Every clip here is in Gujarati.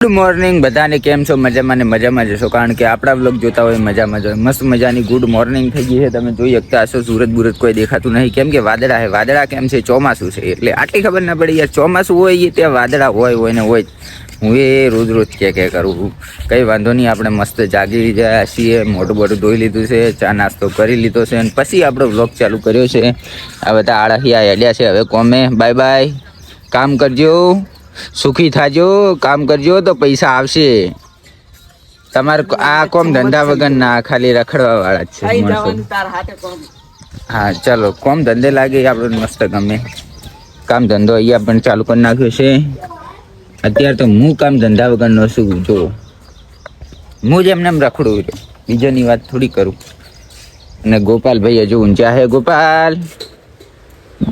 ગુડ મોર્નિંગ બધાને કેમ છો? મજામાં ને મજામાં જશો કારણ કે આપણા બ્લોગ જોતા હોય મજામાં જોઈએ મસ્ત મજાની ગુડ મોર્નિંગ થઈ ગઈ છે. તમે જોઈ શકતા હશો, સુરત બુરત કોઈ દેખાતું નહીં. કેમ કે વાદળા છે? વાદળા કેમ છે? ચોમાસું છે. એટલે આટલી ખબર ના પડી યાર. ચોમાસું હોય એ ત્યાં વાદળા હોય હોય ને હોય હું એ રોજ રોજ કે કે કરું કંઈ વાંધો નહીં, આપણે મસ્ત જાગી ગયા છીએ મોટું મોટું ધોઈ લીધું છે, ચા નાસ્તો કરી લીધો છે અને પછી આપણો બ્લોગ ચાલુ કર્યો છે. આ બધા આળાહી આ હેડ્યા છે. હવે કોમે. Bye bye. કામ કરજો. સુખી થાજો કામ કરજો તો પૈસા આવશે. તમારે આ કોમ ધંધા વગર ના ખાલી રખડવા વાળા જ છે હા ચાલો કોમ ધંધે લાગે આપણે મસ્ત ગમે. કામ ધંધો અહીંયા પણ ચાલુ કરી નાખ્યો છે. અત્યારે તો હું કામ ધંધા વગરનો છું જો. હું જ એમને રખડું છું. બીજાની વાત થોડી કરું. અને ગોપાલભાઈ હજુ ઊંચા હે ગોપાલ.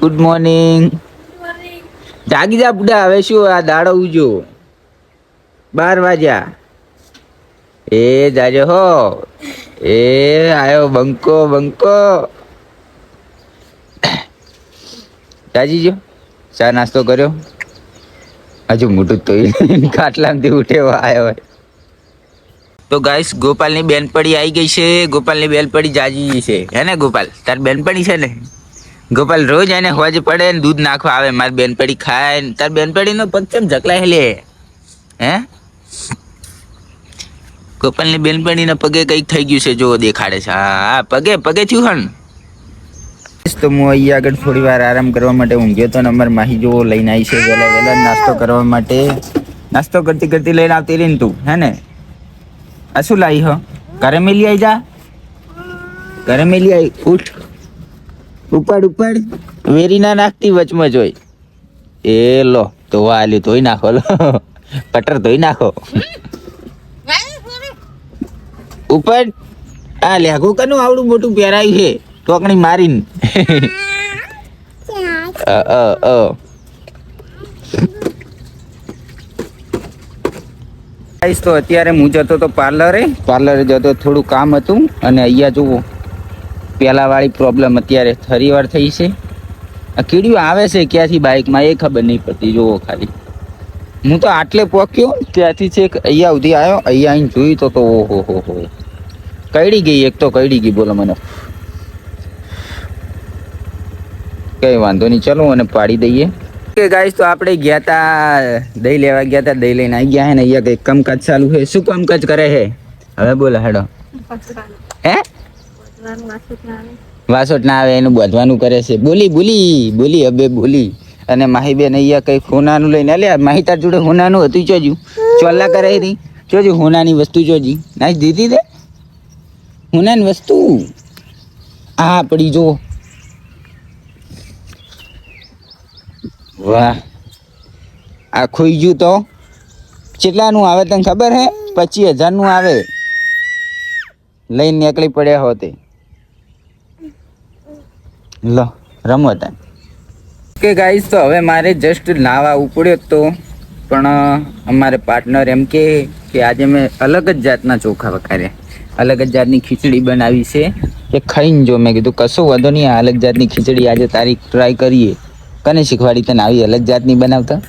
ગુડ મોર્નિંગ જાગી જા બુડા, હવે શું આ દાડો ઉજો? બાર વાગ્યા. એ જાજો હો. એ આયો બંકો બંકો. જાજી જો. ચા નાસ્તો કર્યો? હજુ મોટું તો ખાટલામાંથી ઉઠેવો આવ્યો હોય. તો ગાઈસ, ગોપાલની બેનપડી આવી ગઈ છે. ગોપાલની બેનપડી જાજી છે. હે ને ગોપાલ? તાર બેનપડી છે ને? ગોપાલ રોજ એને હોજ પડે ને દૂધ નાખવા આવે, મારી બેનપડી ખાય ને, તાર બેનપડીનો પગ ચમ જકલાય લે? હે? ગોપાલની બેનપણીના પગે કંઈક થઈ ગયું છે જો દેખાડે છે. હા પગે પગે થયું હણ તો હું અહીંયા આગળ થોડી વાર આરામ કરવા માટે ઊંઘ્યો તો નંબર માહી જો લઈને આવી છે વહેલા વહેલા નાસ્તો કરવા માટે. નાસ્તો કરતી કરતી લઈને આવતી રહી ને તું, હે ને? આ શું લાવી હો? ઘરે મેલી આવી જા? ઘરે મેલી આવી ઉઠ. ઉપાડ ઉપાડ. વેરી ના નાખતી વચમાં જોઈ. એ લો તો આલ્યું ધોઈ નાખો લો. પટર ધોઈ નાખો. ઉપાડ. આ લેઘું કનું આવડું મોટું પહેરાયું છે? ટોકણી મારીને. અ તો અત્યારે હું જતો તો પાર્લરે. પાર્લરે જતો થોડું કામ હતું અને અહીંયા જુઓ. પેલા વાળી પ્રોબ્લેમ અત્યારે ફરીવાર થઈ છે. આ કીડીઓ આવે છે ક્યાંથી બાઇકમાં એ ખબર નહીં પડતી જુઓ ખાલી. હું તો આટલે પહોંચ્યો ત્યાંથી છેક અહીંયા સુધી આવ્યો અહીંયા આવીને જોયું તો તો ઓહો હો હો. કઈડી ગઈ એક તો કઈડી ગઈ બોલો મને. કઈ વાંધો નહીં ચલો અને પાડી દઈએ. કે ગાઈસ તો આપણે ગયા તા દહીં લેવા ગયા તા દહીં લઈને આવી ગયા હે ને અહીંયા કંઈક કામકાજ ચાલુ છે. શું કામકાજ કરે છે? હવે બોલો હેડો. હે? વાસોટ ના આવે, એનું બાંધવાનું કરે છે. બોલી બોલી બોલી હવે બોલી. અને માહી બેન અહીંયા કઈ હોનાનું લઈને અલ્યા માહી તાર જોડે હોનાનું હતું ચોજુ ચોલ્લા કરે હતી ચોજુ હોનાની વસ્તુ ચોજી. નાઈ દીધી દે હોનાની વસ્તુ. આ પડી જો. વાહ. આ ખોઈ ગયું તો? કેટલાનું આવે તને ખબર હે? પચીસ હજારનું આવે. લઈને નીકળી પડ્યા હોતે. લો રમો તા કે ગાઈસ તો હવે મારે જસ્ટ નાવા ઉપડ્યો તો. પણ અમારે પાર્ટનર એમ કે કે આજે મેં અલગ જ જાતના ચોખા વખાર્યા. અલગ જ જાતની ખીચડી બનાવી છે. કે ખાઈને જો મેં કીધું કશું વાંધો નહીં આ અલગ જાતની ખીચડી આજે તારી ટ્રાય કરીએ. કને શીખવાડી તને આવી અલગ જાતની બનાવતા?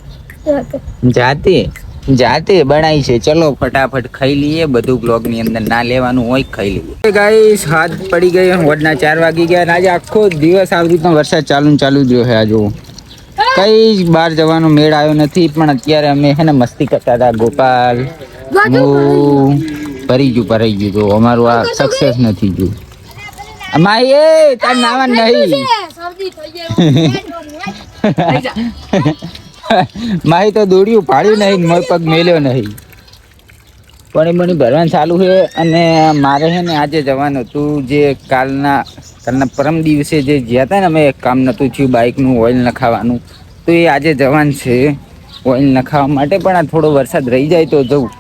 જાતે? જાતે બનાવી છે. ચલો ફટાફટ ખાઈ લઈએ. બધું બ્લોગની અંદર ના લેવાનું હોય ખાઈ લઈએ. ગાઈસ હાથ પડી ગઈ વડના ચાર વાગી ગયા અને આજે આખો દિવસ આવી રીતનો વરસાદ ચાલુ ચાલુ જ રહ્યો છે આ કઈ જ બહાર જવાનો મેળ આવ્યો નથી પણ અત્યારે અમે હે ને મસ્તી કરતા હતા. ગોપાલ હું ભરી ગયું ભરાઈ ગયું. તો અમારું આ સક્સેસ નથી ગયું અમારી એ તાર નાવા નહીં. માહી તો દોડ્યું પાડ્યું નહીં મોર પગ મેલ્યો નહીં. પણ મને ભરવાનું ચાલુ છે અને મારે છે ને આજે જવાનું હતું. જે કાલના કાલના પરમ દિવસે જે ગયા હતા ને અમે કામ નહોતું થયું બાઇકનું ઓઇલ નખાવાનું. તો એ આજે જવાનું છે ઓઇલ નખાવા માટે પણ આ થોડો વરસાદ રહી જાય તો જવું.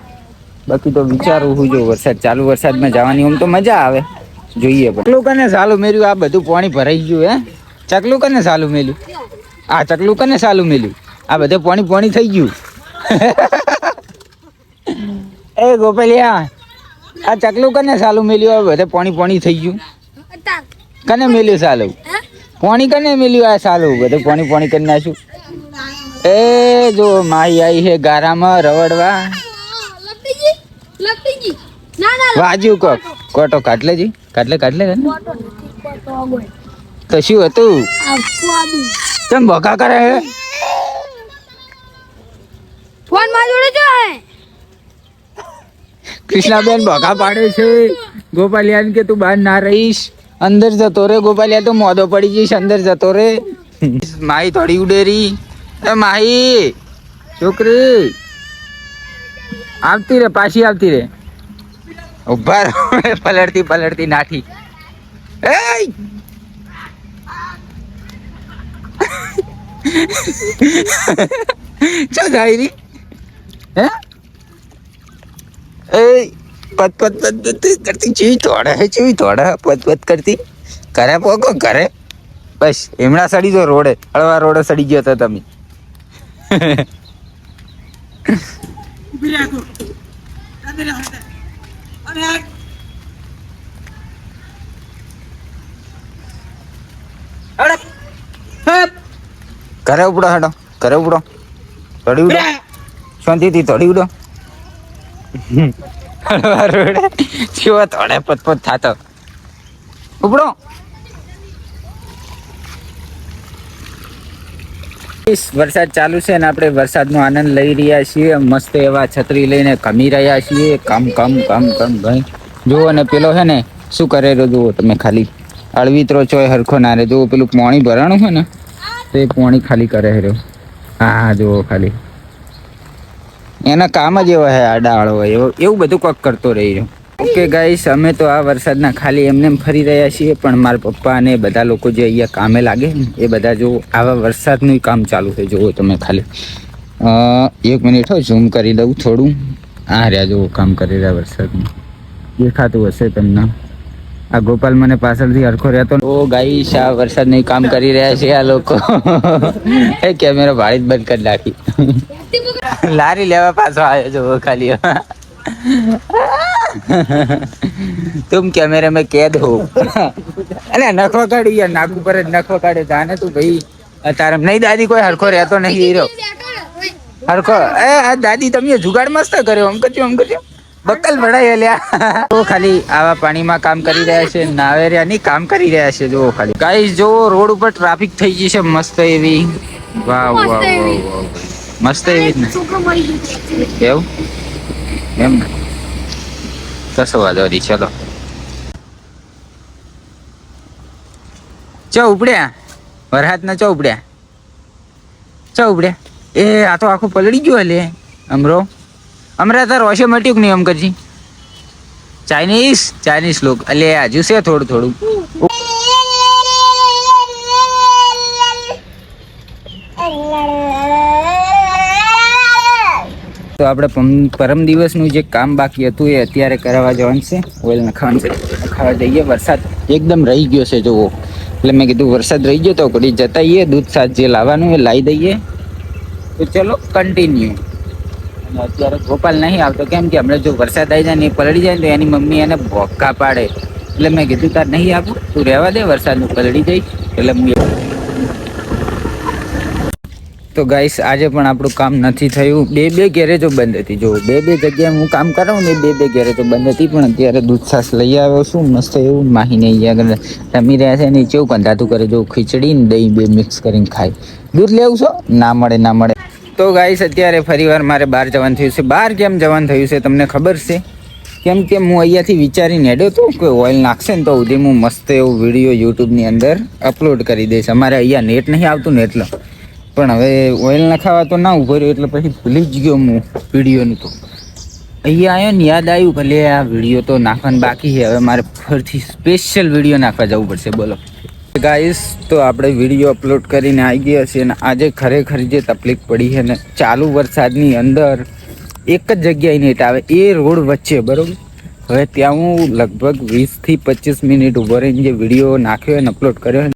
બાકી તો વિચારું હું જો વરસાદ ચાલુ વરસાદમાં જવાની આમ તો મજા આવે. જોઈએ પણ. ચકલું કને સાલું મેલ્યું આ બધું પાણી ભરાઈ ગયું હે. ચકલું કને સાલું મેલ્યું. આ ચકલું કને સાલું મેલ્યું. આ બધે પાણી પાણી થઈ ગયું. એ ગોપાલિયા આ ચકલું કને સાલું મેલ્યું? આ બધે પાણી પાણી થઈ ગયું. કને મેલ્યું સાલું? પાણી કને મેલ્યું આ સાલું? બધે પાણી પાણી કરી નાખ્યું. એ જો માઈ આવી છે ગારામાં રવડવા. વાજ્યું જી ના ના વાજુ કો કોટો કાટલે જી કાટલે કાટલે તો શું હતું? ફોડું ભોકા કરે હે? ફોનમાં જોડે જો હે. કૃષ્ણાબેન ભોકા પાડે છે. ગોપાલિયાન કે તું બહાર ના રહીશ. અંદર જતો રે ગોપાલિયા, તો મોદો પડી જઈશ, અંદર જતો રે. માહી થોડી ઉડેરી. એ માહી, છોકરી. આવતી રે, પાછી આવતી રે. ઊભા પલડતી પલળતી નાઠી. એ ચો હે? એ પત પત પત પત કરતી ચીવી તોડે હે ચીવી તોડે પત પત કરતી. ઘરે પોકો ઘરે. બસ એમણા સડી જો રોડે હળવા રોડે સડી ગયો તો તમે. ઘરે ઉપડો હેડો ઘરે ઉપડો. થોડી ઉડો શાંતિથી તોડી ઉડો. વરસાદ ચાલુ છે ને આપણે વરસાદનો આનંદ લઈ રહ્યા છીએ. મસ્ત એવા છત્રી લઈને કમી રહ્યા છીએ. કમ કમ કમ કમ, ભાઈ. જુઓ ને પેલો છે ને, શું કરેલો જુઓ તમે ખાલી. અળવીતરો ચોય હરખો ના રે. જુઓ પેલું પાણી ભરાણું છે ને, તે પોણી ખાલી કરે રહ્યો. હા, જુઓ ખાલી. એના કામ જ એવા હે આડાળો હોય. એવો બધું કોક કરતો રહી રહ્યો. ઓકે ગાઈસ અમે તો આ વરસાદના ખાલી એમને ફરી રહ્યા છીએ, પણ મારા પપ્પા અને બધા લોકો જે અહીંયા કામે લાગે એ બધા જો આવા વરસાદનું કામ ચાલુ છે. જુઓ તમે ખાલી. એક મિનિટ હો ઝૂમ કરી દઉં થોડું. આ રહ્યા, જુઓ કામ કરી રહ્યા વરસાદનું દેખાતું હશે તમને. આ ગોપાલ મને પાછળથી હરખો રહેતો ઓ ગાઈશ વરસાદ નહીં કામ કરી રહ્યા છે આ લોકો. એ કેમેરો ભાડી જ બંધ કરી નાખી. લારી લેવા પાછો આવ્યો છો ખાલી. તું કેમેરા મેં કેદ હો? અરે નખો કાઢ્યું યાર નાક ઉપર જ નખો કાઢે જાને તું ભાઈ. તારે નહીં દાદી કોઈ હરખો રહેતો નહીં હીરો. હરખો એ આ દાદી તમે જુગાડ મસ્ત કર્યો આમ કર્યું આમ કર્યું બક્કલ ભરાય લ્યા તો ખાલી આવા પાણીમાં કામ કરી રહ્યા છે નાવેરિયા ની કામ કરી રહ્યા છે જો ખાલી. ગાઈસ જો રોડ ઉપર ટ્રાફિક થઈ ગઈ છે મસ્ત એવી. વાહ વાહ વાહ. મસ્ત એવી જ ને. કેવું એમ ને. કશો વાંધો નહીં ચલો. ચો ઉપડ્યા? વરહાત ના ચો ઉપડ્યા? ચો ઉપડ્યા? એ આ તો આખું પલળી ગયું હલે અમરો અમરા તાર રોશે મટ્યું નહીં અમ કરજી? ચાઇનીઝ ચાઇનીઝ લોક. અલે, હજુ છે થોડું થોડું. તો આપણે પરમ દિવસનું જે કામ બાકી હતું એ અત્યારે કરાવવા જવાનું છે. ઓઇલ નખાવાનું છે. નખાવા જઈએ. વરસાદ એકદમ રહી ગયો છે, જુઓ. એટલે મેં કીધું વરસાદ રહી ગયો તો ઘડી જતા દૂધ સાથ જે લાવવાનું એ લાવી દઈએ. તો ચલો કન્ટિન્યુ અત્યારે ગોપાલ નહીં આવતો. કેમ કે હમણાં જો વરસાદ આવી જાય ને એ પલળી જાય ને એની મમ્મી એને ભોક્કા પાડે. એટલે મેં કીધું, તાર નહીં આપું તું રહેવા દે, વરસાદનું પલળી જાય. એટલે હું તો ગાઈસ, આજે પણ આપણું કામ નથી થયું. બે બે ગેરેજો બંધ હતી. જો, બે બે જગ્યાએ હું કામ કરાવું ને બે બે ગેરેજો બંધ હતી. પણ અત્યારે દૂધ છાશ લઈ આવ્યો છું. મસ્ત એવું માહીને અહીંયા રમી રહ્યા છે ને કેવું કંધાતું કરે. જો ખીચડી ને દહીં બે મિક્સ કરીને ખાય. દૂધ લેવું છો? ના મળે ના મળે. તો ગાઈસ અત્યારે ફરીવાર મારે બહાર જવાનું થયું છે. બહાર કેમ જવાનું થયું છે તમને ખબર છે? કેમ કે હું અહીંયાથી વિચારીને હેડ્યો હતો કે ઓઇલ નાખશે ને તો સુધી હું મસ્ત એવું વીડિયો યુટ્યુબની અંદર અપલોડ કરી દઈશ. અમારે અહીંયા નેટ નહીં આવતું ને એટલે. પણ હવે ઓઇલ નખાવા તો ના ઊભો રહ્યો, એટલે પછી ભૂલી જ ગયો હું વિડીયોનું તો. અહીંયા આવ્યો ને, યાદ આવ્યું, ભલે આ વીડિયો તો નાખવાનું બાકી છે. હવે મારે ફરીથી સ્પેશિયલ વીડિયો નાખવા જવું પડશે. બોલો. ગાઈસ તો આપણે વીડિયો અપલોડ કરીને આવી ગયા છીએ અને આજે ખરેખર જે તકલીફ પડી છે ને, ચાલુ વરસાદની અંદર એક જ જગ્યાએ નેટ આવે, એ રોડ વચ્ચે, બરાબર? હવે ત્યાં હું લગભગ વીસથી પચીસ મિનિટ ઊભો રહીને જે વીડિયો નાખ્યો અને અપલોડ કર્યો